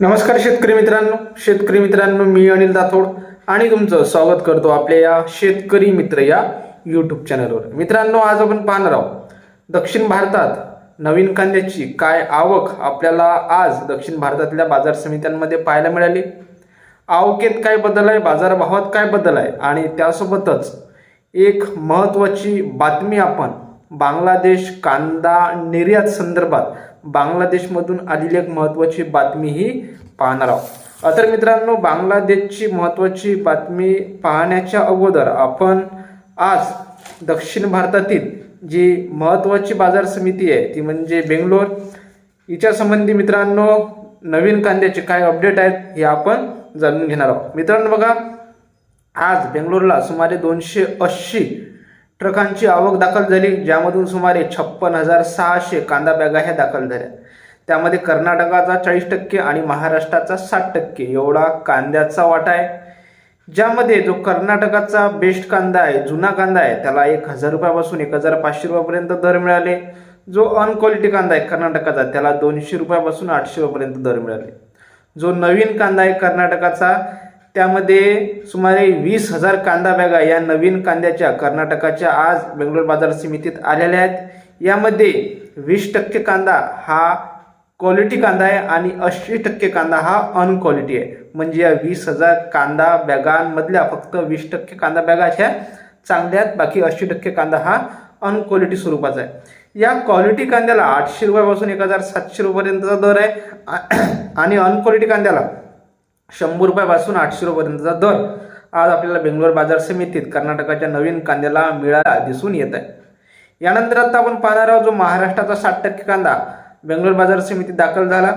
नमस्कार शेतकरी मित्रांनो. शेतकरी मित्रांनो मी अनिल दाथोड आणि तुमचं स्वागत करतो आपल्या या शेतकरी मित्र या यूट्यूब चॅनलवर मित्रांनो आज आपण पाहणार आहोत दक्षिण भारतात नवीन कांद्याची काय आवक आपल्याला आज दक्षिण भारतातल्या बाजार समित्यांमध्ये पाहायला मिळाली. आवकेत काय बदल आहे बाजारभावात काय बदल आहे आणि त्यासोबतच एक महत्त्वाची बातमी आपण बांगलादेश कांदा निर्यात संदर्भात बांगलादेशमधून आलेली एक महत्त्वाची बातमी ही पाहणार आहोत. तर मित्रांनो बांगलादेशची महत्त्वाची बातमी पाहण्याच्या अगोदर आपण आज दक्षिण भारतातील जी महत्त्वाची बाजार समिती आहे ती म्हणजे बेंगलोर. हिच्यासंबंधी मित्रांनो नवीन कांद्याचे काय अपडेट आहेत हे आपण जाणून घेणार आहोत. मित्रांनो बघा आज बेंगलोरला सुमारे दोनशे ऐंशी ट्रकांची आवक दाखल झाली ज्यामधून सुमारे छप्पन हजार सहाशे कांदा बॅगा ह्या दाखल झाल्या. त्यामध्ये कर्नाटकाचा चाळीस टक्के आणि महाराष्ट्राचा साठ टक्के एवढा कांद्याचा वाटा आहे. ज्यामध्ये जो कर्नाटकाचा बेस्ट कांदा आहे जुना कांदा आहे त्याला एक हजार रुपयापासून एक हजार पाचशे रुपयापर्यंत दर मिळाले. जो अनक्वालिटी कांदा आहे कर्नाटकाचा त्याला दोनशे रुपयापासून आठशे रुपयापर्यंत दर मिळाले. जो नवीन कांदा आहे कर्नाटकाचा त्यामध्ये सुमारे वीस हजार कांदा बॅगा या नवीन कांद्याच्या कर्नाटकाच्या आज बेंगलोर बाजार समितीत आलेल्या आहेत. यामध्ये वीस टक्के कांदा हा क्वालिटी कांदा आहे आणि ऐंशी टक्के कांदा हा अनक्वालिटी आहे. म्हणजे या वीस हजार कांदा बॅगांमधल्या फक्त वीस टक्के कांदा बॅगा अशा चांगल्या आहेत. बाकी ऐंशी टक्के कांदा हा अनक्वालिटी स्वरूपाचा आहे. या क्वालिटी कांद्याला आठशे रुपयापासून एक हजार सातशे रुपयापर्यंतचा दर आहे. आणि अनक्वालिटी कांद्याला शंभर रुपयापासून आठशे रुपयापर्यंतचा दर आज आपल्याला बेंगलोर बाजार समितीत कर्नाटकाच्या नवीन कांद्याला मिळाला दिसून येत आहे. यानंतर आता आपण पाहणार आहोत जो महाराष्ट्राचा साठ टक्के कांदा बेंगलोर बाजार समितीत दाखल झाला.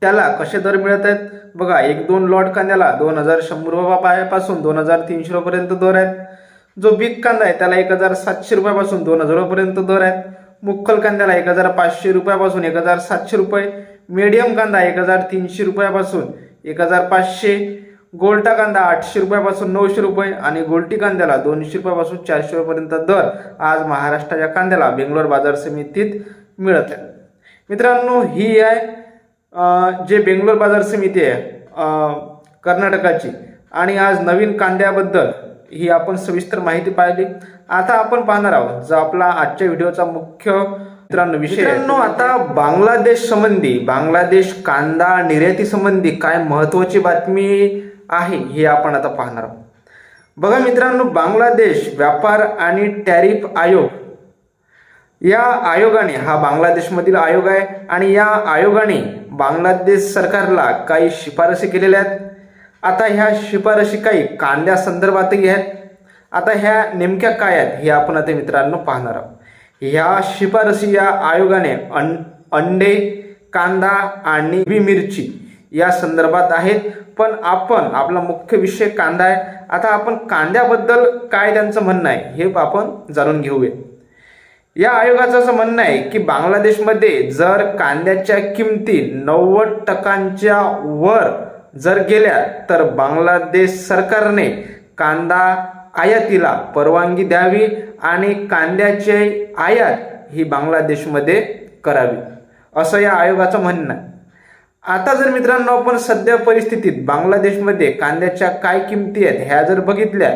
त्याला कसे दर मिळत आहेत? बघा एक दोन लॉट कांद्याला दोन हजार शंभर रुपयापासून दोन हजार तीनशे रुपयापर्यंत दर आहेत. जो बिग कांदा आहे त्याला एक हजार सातशे रुपयापासून दोन हजार रुपयापर्यंत दर आहेत. मुक्कल कांद्याला एक हजार पाचशे रुपयापासून एक हजार सातशे रुपये. मीडियम कांदा एक हजार तीनशे रुपयापासून एक हजार पाचशे गोल्टा कांदा आठशे रुपयापासून नऊशे रुपये आणि गोलटी कांद्याला दोनशे रुपयापासून चारशे रुपयापर्यंत दर आज महाराष्ट्राच्या कांद्याला बेंगलोर बाजार समितीत मिळत आहे. मित्रांनो ही आहे जे बेंगलोर बाजार समिती आहे कर्नाटकाची. आणि आज नवीन कांद्याबद्दल ही आपण सविस्तर माहिती पाहिली. आता आपण पाहणार आहोत जो आपला आजच्या व्हिडिओचा मुख्य मित्रांनो विषय मित्रांनो आता बांगलादेश संबंधी बांगलादेश कांदा निर्याती संबंधी काय महत्वाची बातमी आहे हे आपण आता पाहणार आहोत. बघा मित्रांनो बांगलादेश व्यापार आणि टॅरिफ आयोग या आयोगाने हा बांगलादेशमधील आयोग आहे आणि या आयोगाने बांगलादेश सरकारला काही शिफारसी केलेल्या आहेत. आता ह्या शिफारशी काही कांद्या संदर्भातही आहेत. आता ह्या नेमक्या काय आहेत हे आपण आता मित्रांनो पाहणार आहोत. ह्या शिफारसी या आयोगाने अं अंडे कांदा आणि हिरवी मिरची या संदर्भात आहेत. पण आपण आपला मुख्य विषय कांदा आहे. आता आपण कांद्याबद्दल काय त्यांचं म्हणणं आहे हे आपण जाणून घेऊया. या आयोगाचं असं म्हणणं आहे की बांगलादेशमध्ये जर कांद्याच्या किमती नव्वद टक्क्यांच्या वर जर गेल्या तर बांगलादेश सरकारने कांदा आयातीला परवानगी द्यावी आणि कांद्याचे आयात ही बांगलादेशमध्ये करावी. असं या आयोगाचं म्हणणं आहे. आता जर मित्रांनो आपण सध्या परिस्थितीत बांगलादेशमध्ये कांद्याच्या काय किमती आहेत ह्या जर बघितल्या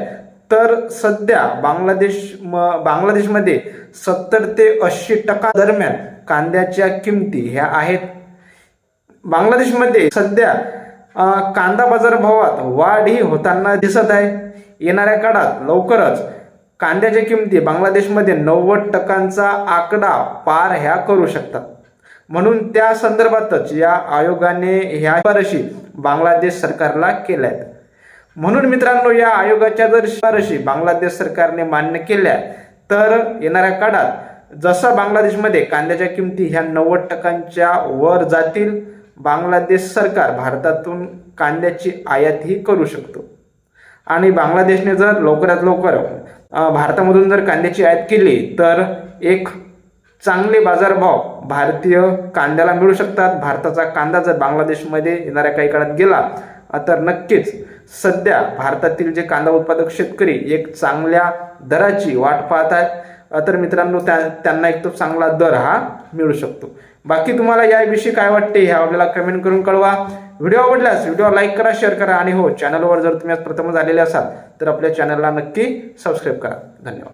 तर सध्या बांगलादेश म- बांगलादेशमध्ये सत्तर ते ऐंशी टक्का दरम्यान कांद्याच्या किमती ह्या आहेत. बांगलादेशमध्ये सध्या कांदा बाजार भावात वाढ ही होताना दिसत आहे. येणाऱ्या काळात लवकरच कांद्याच्या किमती बांगलादेशमध्ये नव्वद टक्क्यांचा आकडा पार ह्या करू शकतात. म्हणून त्या संदर्भातच या आयोगाने ह्या शिफारशी बांगलादेश सरकारला केल्या आहेत म्हणून मित्रांनो या आयोगाच्या जर शिफारशी बांगलादेश सरकारने मान्य केल्या तर येणाऱ्या काळात जसा बांगलादेशमध्ये कांद्याच्या किमती ह्या नव्वद टक्क्यांच्या वर जातील बांगलादेश सरकार भारतातून कांद्याची आयातही करू शकतो. आणि बांगलादेशने जर लवकरात लवकर भारतामधून जर कांद्याची आयात केली तर एक चांगले बाजारभाव भारतीय कांद्याला मिळू शकतात. भारताचा कांदा जर बांगलादेशमध्ये येणाऱ्या काही काळात गेला तर नक्कीच सध्या भारतातील जे कांदा उत्पादक शेतकरी एक चांगल्या दराची वाट पाहत आहेत. तर मित्रांनो त्या त्यांना एक तो चांगला दर हा मिळू शकतो. बाकी तुम्हाला याविषयी काय वाटते हे आपल्याला कमेंट करून कळवा. व्हिडिओ आवडल्यास व्हिडिओ लाईक करा शेअर करा आणि हो चॅनलवर जर तुम्ही आज प्रथमच आलेले असाल तर आपल्या चॅनलला नक्की सबस्क्राईब करा. धन्यवाद.